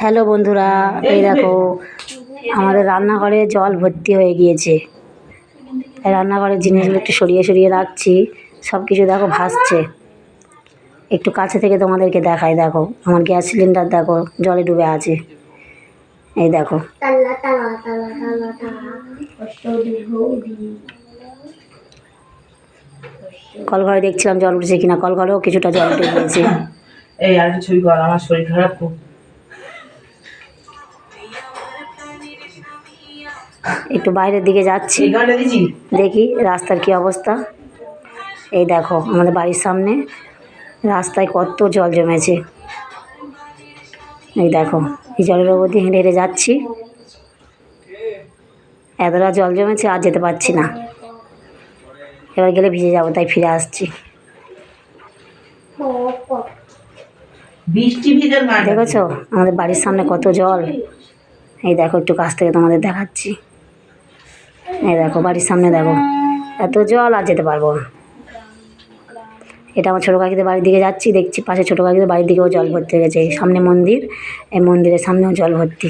Hello বন্ধুরা, এই দেখো, আমাদের রান্নাঘরে জল ভর্তি হয়ে গিয়েছে। রান্নাঘরের জিনিসগুলো একটু সরিয়ে সরিয়ে রাখছি সব কিছু দেখো ভাসছে। একটু কাছে থেকে তোমাদেরকে দেখাই, দেখো, আমার গ্যাস সিলিন্ডার দেখো, জলে ডুবে আছে। এই দেখো। কলঘরে দেখছিলাম জল উঠেছে কিনা, কলঘরেও কিছুটা জল উঠে গিয়েছে। এই আর ছবি কর আমার শরীর খারাপ খুব। একটু বাইরের দিকে যাচ্ছি। দেখি। রাস্তার কি অবস্থা। এই দেখো আমাদের বাড়ির সামনে রাস্তায় কত জল জমেছে। এই দেখো এই জলের ওপর দিয়ে হেঁটে হেঁটে যাচ্ছি। এতটা জল জমেছে আর যেতে পারছি না। এবার গেলে ভিজে যাব তাই ফিরে আসছি। দেখেছ? আমাদের বাড়ির সামনে কত জল। এই দেখো একটু কাছ থেকে তোমাদের দেখাচ্ছি। এই দেখো, বাড়ির সামনে দেখো। এত জল আর যেতে পারব এটা আমার ছোটো কাকিদের বাড়ির দিকে যাচ্ছি, দেখছি পাশে ছোটো কাকিদের বাড়ির দিকেও জল ভর্তি হয়ে গেছে। সামনে মন্দির, এই মন্দিরের সামনেও জল ভর্তি।